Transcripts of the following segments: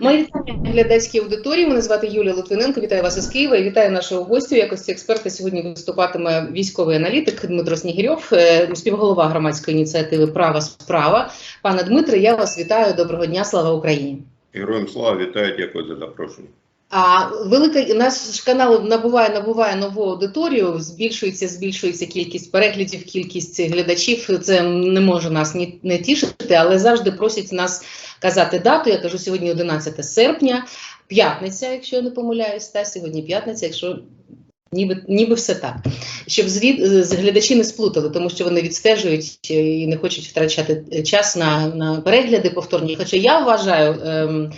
Мої вітання глядацькій аудиторії. Мене звати Юлія Литвиненко. Вітаю вас із Києва і вітаю нашого гостю. У якості експерта сьогодні виступатиме військовий аналітик Дмитро Снігирьов, е, співголова громадської ініціативи Права справа. Пане Дмитре, я вас вітаю. Доброго дня, слава Україні. Героям слава вітаю, дякую за запрошення. А велика наш канал набуває набуває нову аудиторію. Збільшується, збільшується кількість переглядів, кількість глядачів. Це не може нас ні не тішити, але завжди просять нас казати дату. Я кажу сьогодні 11 серпня, п'ятниця, якщо я не помиляюсь, та сьогодні п'ятниця, якщо. Ніби ніби все так, щоб звід глядачі не сплутали, тому що вони відстежують і не хочуть втрачати час на на перегляди повторні. Хоча я вважаю, ем,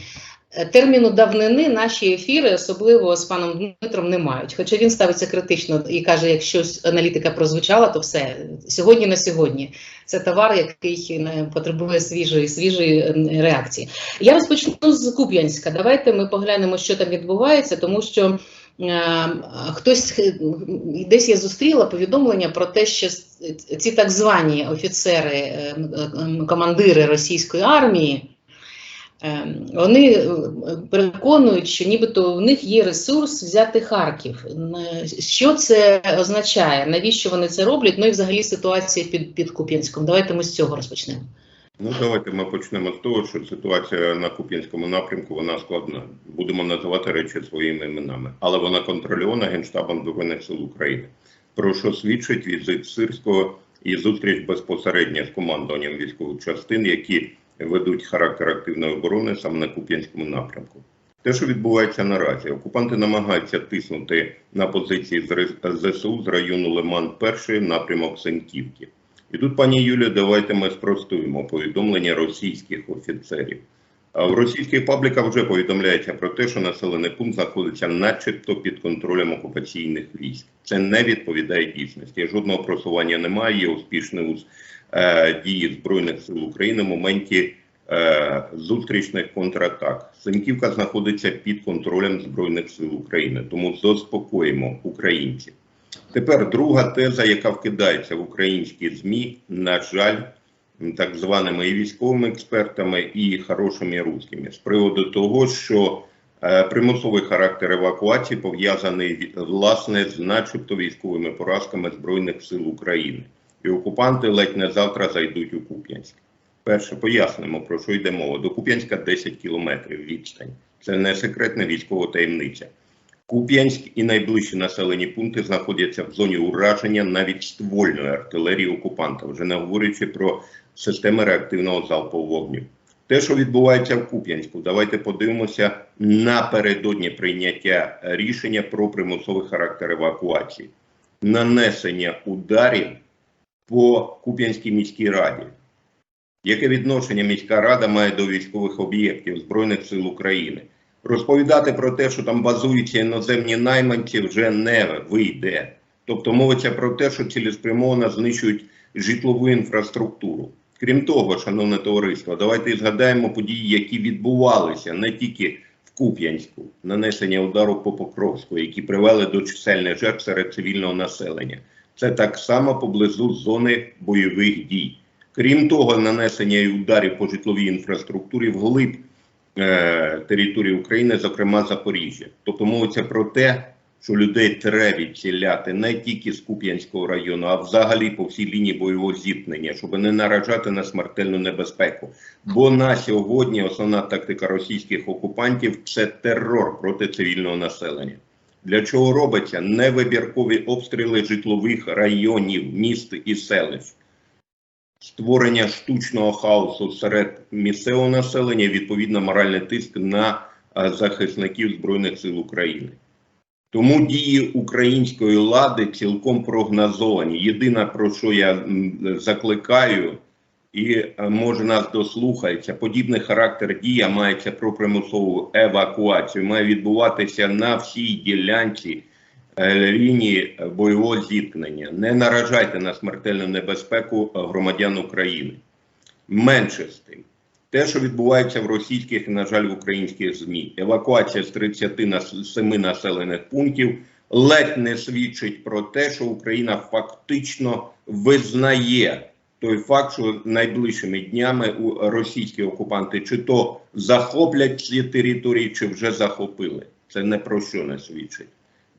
терміну давнини наші ефіри, особливо з паном Дмитром, не мають. Хоча він ставиться критично і каже, якщо аналітика прозвучала, то все сьогодні на сьогодні. Це товар, який не потребує свіжої свіжої реакції. Я розпочну з Куп'янська. Давайте ми поглянемо, що там відбувається, тому що. Хтось десь я зустріла повідомлення про те, що ці так звані офіцери, командири російської армії, вони переконують, що нібито в них є ресурс взяти Харків. Що це означає? Навіщо вони це роблять? Ну і взагалі ситуація під під Куп'янськом. Давайте ми з цього розпочнемо. Ну, давайте ми почнемо з того, що ситуація на Куп'янському напрямку вона складна. Будемо називати речі своїми іменами, але вона контрольована Генштабом Збройних сил України. Про що свідчить візит Сирського і зустріч безпосередньо з командуванням військових частин, які ведуть характер активної оборони саме на Куп'янському напрямку. Те, що відбувається наразі, окупанти намагаються тиснути на позиції ЗСУ з району Лиман 1 напрямок Сенківки. І тут, пані Юлія, давайте ми спростуємо повідомлення російських офіцерів. В російських пабліках вже повідомляється про те, що населений пункт знаходиться начебто під контролем окупаційних військ. Це не відповідає дійсності. Жодного просування немає. Є успішний е, дії Збройних сил України в моменті е, зустрічних контратак. Синківка знаходиться під контролем Збройних сил України, тому заспокоїмо українців. Тепер друга теза, яка вкидається в українські ЗМІ, на жаль, так званими і військовими експертами, і хорошими русскими, з приводу того, що е, примусовий характер евакуації пов'язаний власне з, начебто, військовими поразками Збройних сил України, і окупанти ледь не завтра зайдуть у Куп'янськ. Перше пояснимо, про що йде мова. До Куп'янська 10 кілометрів відстань. Це не секретна військова таємниця. Куп'янськ і найближчі населені пункти знаходяться в зоні ураження навіть ствольної артилерії окупанта, вже не говорячи про системи реактивного залпового вогню. Те, що відбувається в Куп'янську, давайте подивимося напередодні прийняття рішення про примусовий характер евакуації, нанесення ударів по Куп'янській міській раді. Яке відношення міська рада має до військових об'єктів Збройних сил України? Розповідати про те, що там базуються іноземні найманці, вже не вийде. Тобто мовиться про те, що цілеспрямовано знищують житлову інфраструктуру. Крім того, шановне товариство, давайте згадаємо події, які відбувалися не тільки в Куп'янську, нанесення удару по Покровську, які привели до чисельних жертв серед цивільного населення. Це так само поблизу зони бойових дій. Крім того, нанесення і ударів по житловій інфраструктурі вглиб території України, зокрема Запоріжжя. Тобто мовиться про те, що людей треба відціляти не тільки з Куп'янського району, а взагалі по всій лінії бойового зіткнення, щоб не наражати на смертельну небезпеку. Бо на сьогодні основна тактика російських окупантів це терор проти цивільного населення. Для чого робиться невибіркові обстріли житлових районів, міст і селищ, створення штучного хаосу серед місцевого населення, відповідно, моральний тиск на захисників Збройних сил України. Тому дії української влади цілком прогнозовані. Єдине, про що я закликаю, і може нас дослухається, подібний характер дія мається про примусову евакуацію, має відбуватися на всій ділянці лінії бойового зіткнення. Не наражайте на смертельну небезпеку громадян України. Менше з тим. Те, що відбувається в російських і, на жаль, в українських ЗМІ, евакуація з 37 населених пунктів ледь не свідчить про те, що Україна фактично визнає той факт, що найближчими днями російські окупанти чи то захоплять ці території, чи вже захопили. Це не про що не свідчить.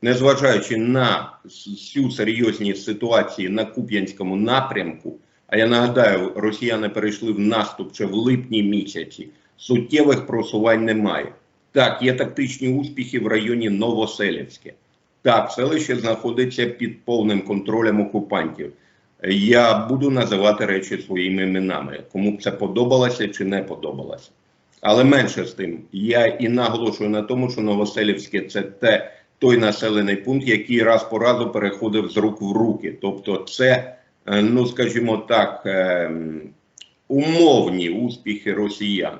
Незважаючи на всю серйозність ситуації на Куп'янському напрямку, а я нагадаю, росіяни перейшли в наступ ще в липні місяці. Суттєвих просувань немає. Так, є тактичні успіхи в районі Новоселівське. Так, селище знаходиться під повним контролем окупантів. Я буду називати речі своїми іменами, кому б це подобалося чи не подобалося. Але менше з тим, я і наголошую на тому, що Новоселівське це те, той населений пункт, який раз по разу переходив з рук в руки. Тобто, це, е, ну скажімо так, е, умовні успіхи росіян.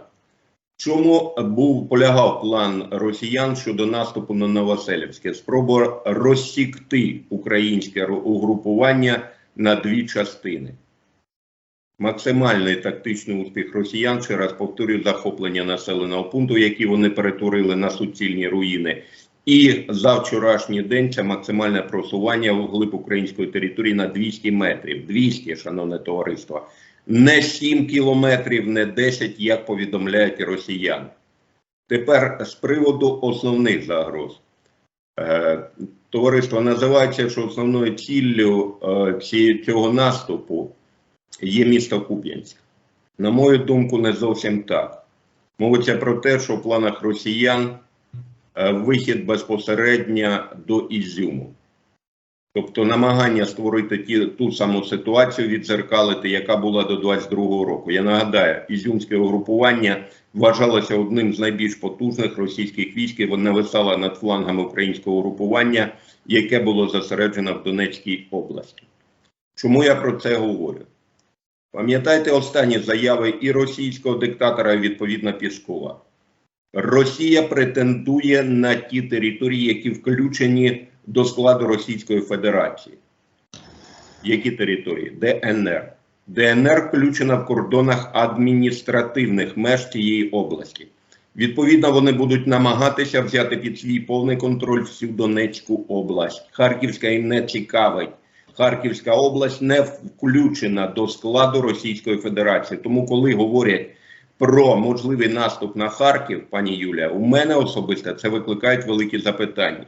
Чому був полягав план росіян щодо наступу на Новоселівське? Спроба розсікти українське угрупування на дві частини. Максимальний тактичний успіх росіян, ще раз повторюю, захоплення населеного пункту, який вони перетворили на суцільні руїни. І за вчорашній день це максимальне просування вглиб української території на 200 метрів. 200, шановне товариство. Не 7 кілометрів, не 10, як повідомляють росіяни. Тепер з приводу основних загроз. Е, Товариство називається, що основною ціллю е, цього наступу є місто Куп'янськ. На мою думку, не зовсім так. Мовиться про те, що в планах росіян вихід безпосередньо до Ізюму. Тобто намагання створити ті, ту саму ситуацію, відзеркалити, яка була до 22-го року. Я нагадаю, ізюмське угрупування вважалося одним з найбільш потужних російських військ, і воно нависало над флангами українського угрупування, яке було зосереджено в Донецькій області. Чому я про це говорю? Пам'ятаєте останні заяви і російського диктатора, і відповідно Піскова. Росія претендує на ті території, які включені до складу Російської Федерації. Які території? ДНР. ДНР включена в кордонах адміністративних меж цієї області. Відповідно, вони будуть намагатися взяти під свій повний контроль всю Донецьку область. Харківська їм не цікавить. Харківська область не включена до складу Російської Федерації. Тому, коли говорять про можливий наступ на Харків, пані Юлія, у мене особисто це викликають великі запитання.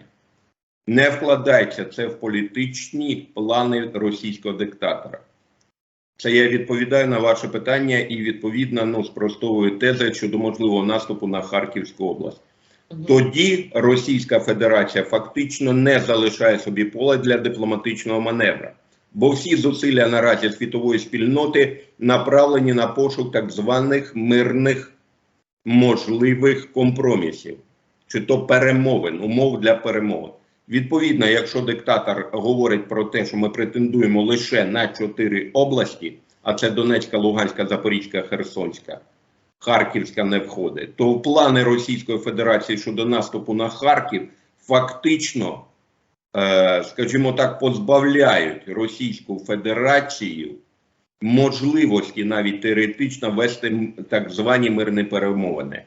Не вкладається це в політичні плани російського диктатора. Це я відповідаю на ваше питання і відповідно ну, спростовую тези щодо можливого наступу на Харківську область. Тоді Російська Федерація фактично не залишає собі поле для дипломатичного маневра, бо всі зусилля наразі світової спільноти направлені на пошук так званих мирних можливих компромісів, чи то перемовин, умов для перемовин. Відповідно, якщо диктатор говорить про те, що ми претендуємо лише на чотири області, а це Донецька, Луганська, Запорізька, Херсонська, Харківська не входить, то плани Російської Федерації щодо наступу на Харків фактично, скажімо так, позбавляють Російську Федерацію можливості навіть теоретично вести так звані мирні перемовини.